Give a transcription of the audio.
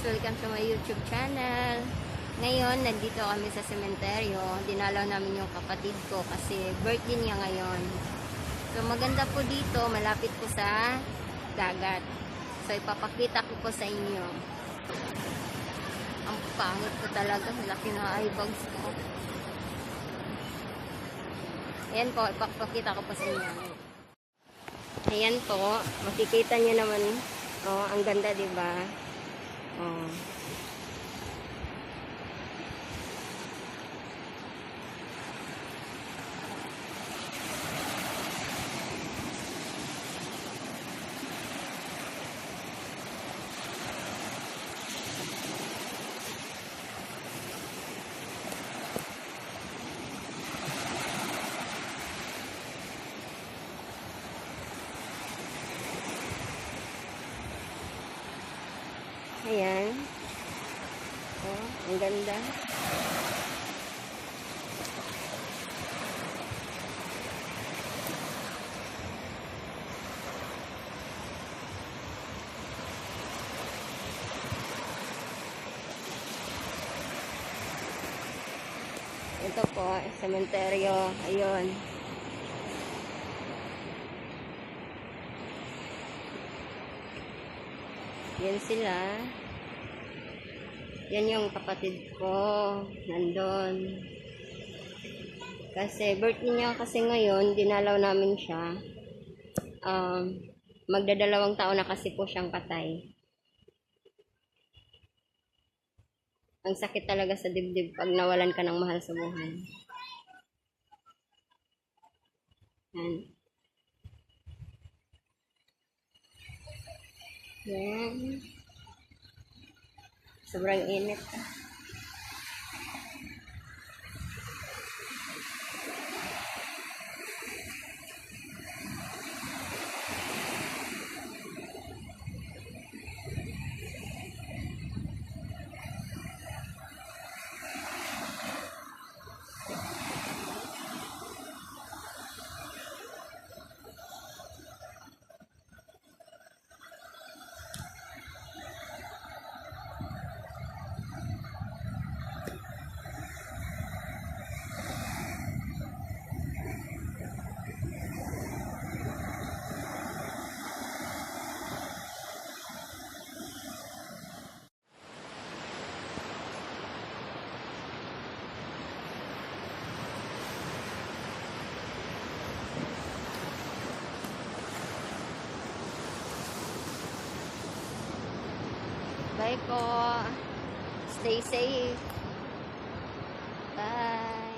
Welcome to my YouTube channel. Ngayon, nandito kami sa sementeryo. Dinalaw namin yung kapatid ko kasi birthday niya ngayon. So, maganda po dito. Malapit po sa dagat. So, ipapakita ko po sa inyo. Ang pangit ko talaga. Laki na eyebags ko. Ayan po, ipapakita ko po sa inyo. Ayan po, makikita niyo naman, oh, ang ganda, 'di ba? Oh. Ayan. Oh, ang ganda. Ito po, sementeryo. Ayun. Yan sila. Yan yung kapatid ko. Nandun. Kasi birthday niya kasi ngayon, dinalaw namin siya. Um, magdadalawang taon na kasi po siyang patay. Ang sakit talaga sa dibdib pag nawalan ka ng mahal sa buhay. Yan. Yan. Sobrang init. Bye po. Stay safe. Bye.